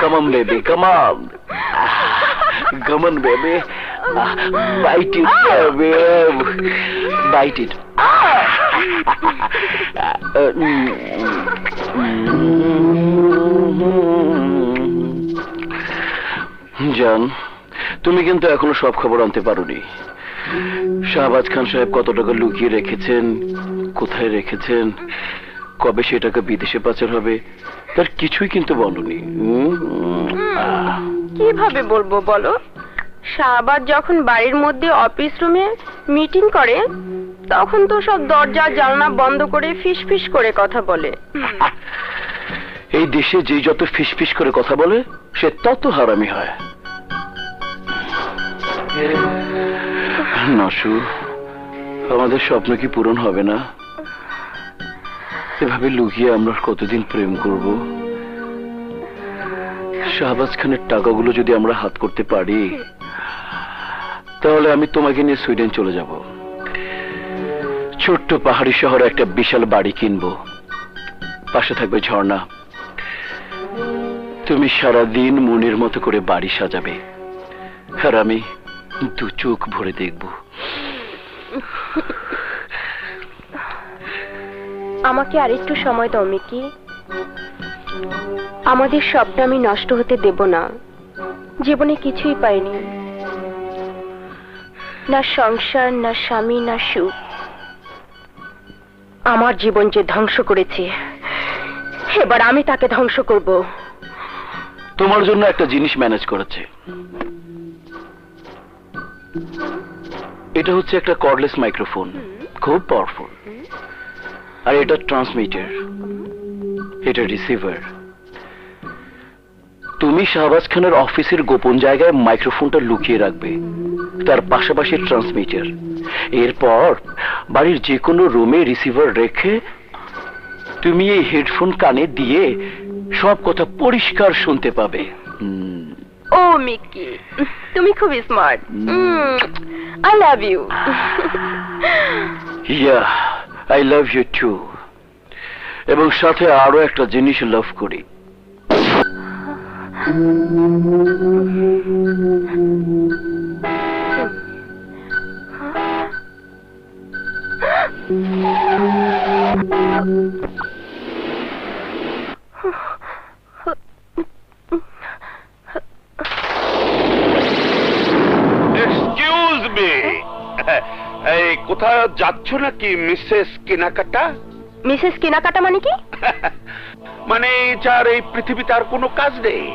Come on, baby, come on. Come on, baby. Ah, Bite it, baby. Bite it. জান তুমি কিন্তু এখনও সব খবর আনতে পারোনি শাহবাজ খান সাহেব কত টাকা লুকিয়ে রেখেছেন কোথায় রেখেছেন কবে সে টাকা বিদেশে পাচার হবে তার কিছুই কিন্তু বলনি। কীভাবে বলব বলো? শাহবাজ যখন বাড়ির মধ্যে অফিস রুমে মিটিং করে তখন তো সব দরজা জানলা বন্ধ করে ফিস ফিস করে কথা বলে। এই দেশে যে যত ফিসফিস করে কথা বলে সে তত হারামি হয়। নসু আমাদের স্বপ্ন কি পূরণ হবে না? এভাবে লুকিয়ে আমরা কতদিন প্রেম করব? শাহবাজ খানের টাকাগুলো যদি আমরা হাত করতে পারি, তাহলে আমি তোমাকে নিয়ে সুইডেন চলে যাব। ছোট্ট পাহাড়ি শহরে একটা বিশাল বাড়ি কিনবো। পাশে থাকবে ঝর্ণা। তুমি সারাদিন মনের মতো করে বাড়ি সাজাবে। আর আমি দু চোখ ভরে দেখব। আমাকে আরেকটু সময় দাও মিকি। আমাদের স্বপ্ন আমি নষ্ট হতে দেব না। জীবনে কিছুই পাইনি। না সংসার না স্বামী না সুখ। আমার জীবন যে ধ্বংস করেছে এবার আমি তাকে ধ্বংস করব। তোমার জন্য একটা জিনিস ম্যানেজ করেছে। এটা হচ্ছে একটা কর্ডলেস মাইক্রোফোন খুব পাওয়ারফুল আর এটা ট্রান্সমিটার এটা রিসিভার তুমি শাহবাজ খানের অফিসের গোপন জায়গায় মাইক্রোফোনটা লুকিয়ে রাখবে তার পাশাপাশি ট্রান্সমিটার এরপর বাড়ির যে কোনো রুমে রিসিভার রেখে তুমি এই হেডফোন কানে দিয়ে সব কথা পরিষ্কার শুনতে পাবে। ও মিকি তুমি খুব smart I love you yeah. I love you too এবং সাথে আরও একটা জিনিস লাভ করি। এক্সকিউজ মি এই কোথায় যাচ্ছ নাকি মিসেস কেনাকাটা? মিসেস কেনাকাটা মানে কি? মানে যার এই পৃথিবীতে আর কোনো কাজ নেই।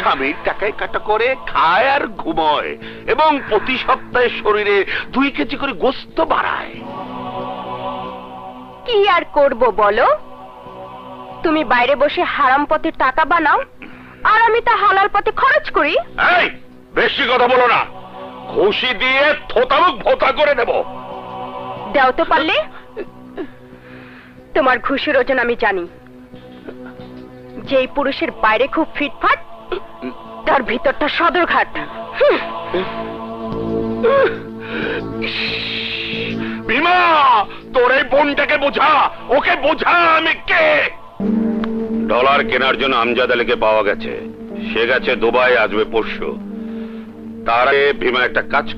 স্বামীর টাকায় কাটা করে খায় আর ঘুমোয় এবং প্রতি সপ্তাহে শরীরে দুই কেজি করে গোস্ত বাড়ায়। কি আর করব বলো? তুমি বাইরে বসে হারাম পথে টাকা বানাও আর আমি তা হালাল পথে খরচ করি। এই বেশি কথা বলো না। খুশি দিয়ে থোতামুখ ভোতা করে দেব দেও তো পারলে। তোমার ঘুষির ওজন আমি জানি। যেই পুরুষের বাইরে খুব ফিটফাট তার ভিতরটা সদরঘাট। হুম, ভীমা তোর এই বোনটাকে বোঝা ওকে বোঝা আমি কে? ডলার কেনার জন্য আমজাদ আলীকে পাওয়া গেছে। সে গেছে দুবাই আসবে পরশু। তার আগে ভীমা একটা কাজ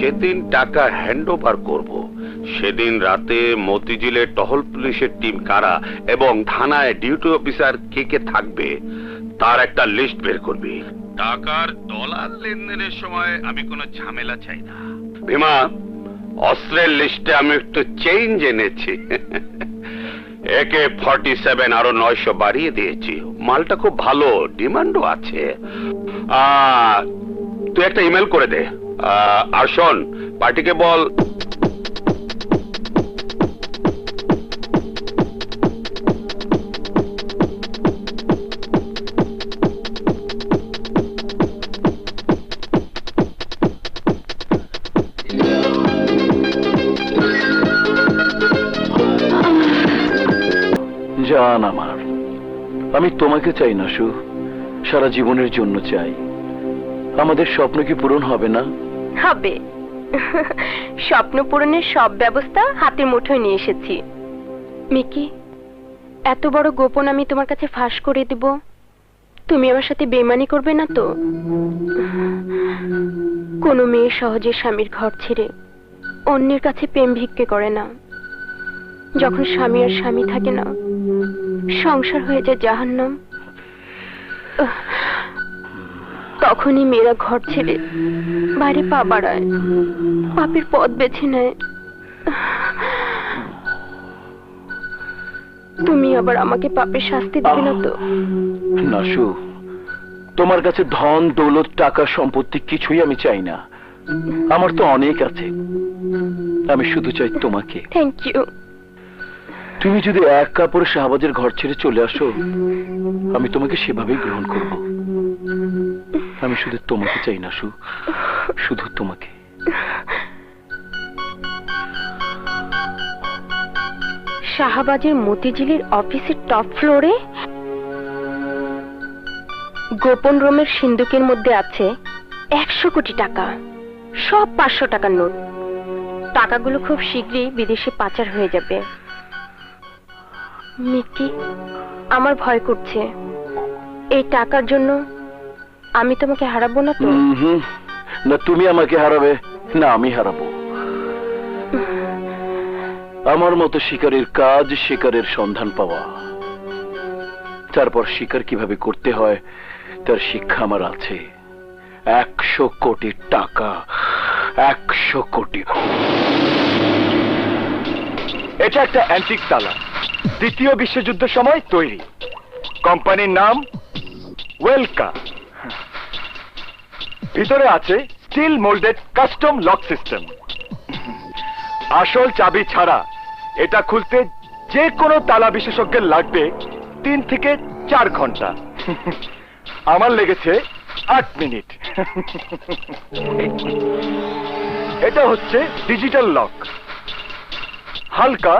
যেদিন টাকা হ্যান্ড ওভার করব সেদিন রাতে মতিঝিলে টহল পুলিশের টিম কারা এবং থানায় ডিউটি অফিসার কে কে থাকবে তার একটা লিস্ট বের করবি। টাকার ডলার লেনদেনের সময় আমি কোনো ঝামেলা চাই না। ভীমা অস্ত্রের লিস্টে আমি একটু চেঞ্জ এনেছি। একে ফর্টি সেভেন আরও নয়শো বাড়িয়ে দিয়েছি। মালটা খুব ভালো ডিমান্ডও আছে। আহ, তুই একটা ইমেল করে দে। আর শোন, পার্টিকে বল। জান আমার, আমি তোমাকে চাই না, সু। সারা জীবনের জন্য চাই। আমাদের স্বপ্ন কি পূরণ হবে না? হবে। স্বপ্ন পূরণের সব ব্যবস্থা হাতের মুঠোয় নিয়ে এসেছি। মিকি, এত বড় গোপন আমি তোমার কাছে ফাঁস করে দেব। তুমি আমার সাথে বেমানি করবে না তো? কোনো মেয়ে সহজে স্বামীর ঘর ছেড়ে অন্যের কাছে প্রেম ভিক্ষে করে না। যখন স্বামী আর স্বামী থাকে না, সংসার হয়ে যায় জাহান্নাম। তখনই মেয়েরা ঘর ছেড়ে বাইরে পা বাড়ায়। পাপের পথ বেছে নেয়। তুমি আবার আমাকে পাপের শাস্তি দেবে না তো? নাসু তোমার কাছে ধন দৌলত টাকা সম্পত্তি কিছুই আমি চাই না। আমার তো অনেক আছে। আমি শুধু চাই তোমাকে। থ্যাংক ইউ তুমি যদি এক কাপড়ে শাহবাজের ঘর ছেড়ে চলে আসো আমি তোমাকে সেভাবেই গ্রহণ করব। আমি শুধু তোমাকে চাই না, সু। শুধু তোমাকে। শাহবাজের মতিঝিলের অফিসের টপ ফ্লোরে গোপন রুমের সিন্ধুকের মধ্যে আছে একশো কোটি টাকা, সব পাঁচশো টাকার নোট। টাকাগুলো খুব শীঘ্রই বিদেশে পাচার হয়ে যাবে। মিকি, আমার ভয় করছে। এই টাকার জন্য আমি তোমাকে হারাবো না তো? না, তুমি আমাকে হারাবে, না, আমি হারাবো। আমার মতো শিকারের কাজ শিকারের সন্ধান পাওয়া। তারপর শিকার কীভাবে করতে হয়, তার শিক্ষা আমার আছে। একশো কোটি টাকা, একশো কোটি। এটা একটা অ্যান্টিক তালা। দ্বিতীয় বিশ্বযুদ্ধের সময় তৈরি। কোম্পানির নাম ওয়েলকা ভিতরে আছে steel moulded custom lock system আসল চাবি ছাড়া এটা খুলতে যে কোনো তালা বিশেষজ্ঞের লাগবে তিন থেকে চার ঘণ্টা। আমার লেগেছে আট মিনিট। এটা হচ্ছে ডিজিটাল লক হালকা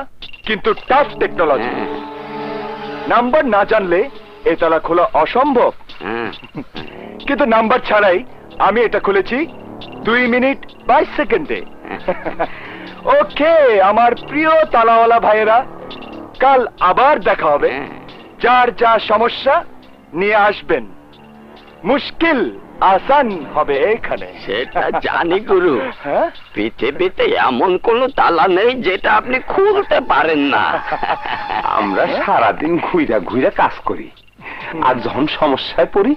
কিন্তু টাফ টেকনোলজি নাম্বার না জানলে এ তালা খোলা অসম্ভব। কিন্তু নাম্বার ছাড়াই আমি এটা খুলেছি দুই মিনিট বাইশ সেকেন্ডে। ওকে আমার প্রিয় তালাওয়ালা ভাইয়েরা কাল আবার দেখা হবে। যার যা সমস্যা নিয়ে আসবেন। মুশকিল আসান হবে এখানে। সেটা জানি গুরু। হ্যাঁ? পৃথিবীতে এমন কোনো তালা নেই যেটা আপনি খুলতে পারেন না। আমরা সারাদিন ঘুইরা ঘুইরা কাজ করি। আর যখন সমস্যায় পড়ি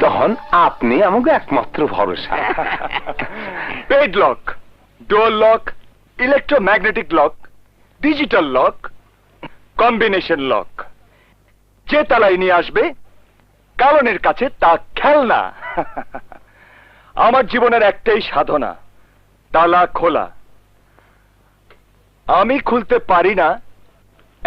তখন আপনি আমাকে একমাত্র ভরসা। Padlock door lock electromagnetic lock digital lock combination lock যে তালাই নিয়ে আসবে, কারণের কাছে তা খেলনা। আমার জীবনের একটাই সাধনা, তালা খোলা। আমি খুলতে পারি না